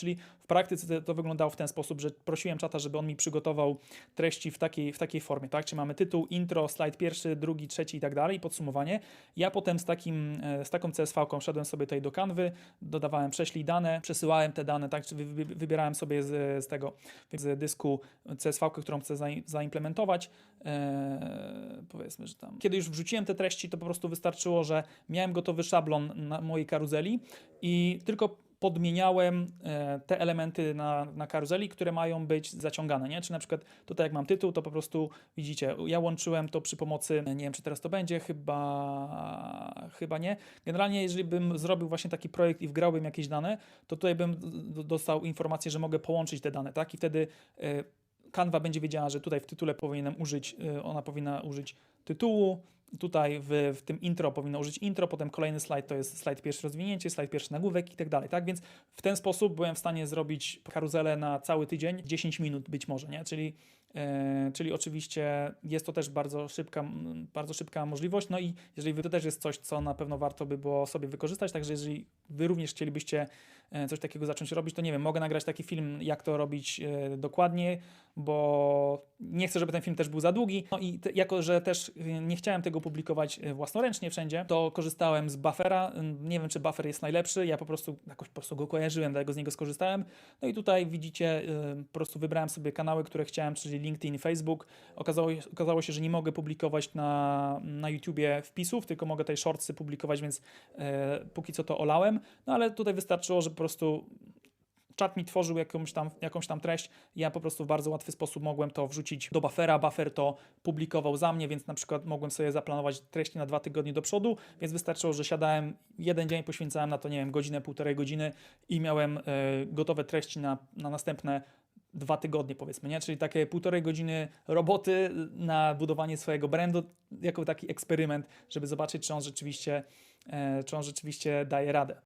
Czyli w praktyce to, wyglądało w ten sposób, że prosiłem czata, żeby on mi przygotował treści w takiej, w takiej formie, tak? Czyli mamy tytuł, intro, slajd pierwszy, drugi, trzeci i tak dalej, podsumowanie. Ja potem z, takim, e, z taką CSV-ką szedłem sobie tutaj do kanwy, dodawałem prześlij dane, przesyłałem te dane, tak? Czy wy, wy, wybierałem sobie z, z tego, z dysku CSV, którą chcę zai- zaimplementować. E, powiedzmy, że tam. Kiedy już wrzuciłem te treści, to po prostu wystarczyło, że miałem gotowy szablon na mojej karuzeli i tylko podmieniałem e, te elementy na, na karuzeli, które mają być zaciągane, nie? Czy na przykład tutaj jak mam tytuł, to po prostu widzicie, ja łączyłem to przy pomocy, nie wiem czy teraz to będzie, chyba, chyba nie. Generalnie jeżeli bym zrobił właśnie taki projekt i wgrałbym jakieś dane, to tutaj bym dostał informację, że mogę połączyć te dane, tak? I wtedy e, Canva będzie wiedziała, że tutaj w tytule powinienem użyć, y, ona powinna użyć tytułu, tutaj w, w tym intro powinno użyć intro, potem kolejny slajd to jest slajd pierwszy rozwinięcie, slajd pierwszy nagłówek i tak dalej, tak? Więc w ten sposób byłem w stanie zrobić karuzelę na cały tydzień, 10 minut być może, nie? Czyli, e, czyli oczywiście jest to też bardzo szybka, bardzo szybka możliwość, no i jeżeli wy, to też jest coś, co na pewno warto by było sobie wykorzystać, także jeżeli wy również chcielibyście e, coś takiego zacząć robić, to nie wiem, mogę nagrać taki film, jak to robić e, dokładnie, bo nie chcę, żeby ten film też był za długi. No i te, jako, że też nie chciałem tego publikować y, własnoręcznie wszędzie, to korzystałem z buffera. Y, Nie wiem, czy buffer jest najlepszy, ja po prostu jakoś po prostu go kojarzyłem, dlatego z niego skorzystałem. No i tutaj widzicie, y, po prostu wybrałem sobie kanały, które chciałem, czyli LinkedIn Facebook. Okazało, okazało się, że nie mogę publikować na, na YouTubie wpisów, tylko mogę tutaj shortsy publikować, więc e, póki co to olałem. No ale tutaj wystarczyło, że po prostu czat mi tworzył jakąś tam, jakąś tam treść, ja po prostu w bardzo łatwy sposób mogłem to wrzucić do buffera, buffer to publikował za mnie, więc na przykład mogłem sobie zaplanować treści na dwa tygodnie do przodu, więc wystarczyło, że siadałem, jeden dzień poświęcałem na to, nie wiem, godzinę, półtorej godziny i miałem e, gotowe treści na, na następne dwa tygodnie powiedzmy, nie? Czyli takie półtorej godziny roboty na budowanie swojego brandu jako taki eksperyment, żeby zobaczyć, czy on rzeczywiście, e, czy on rzeczywiście daje radę.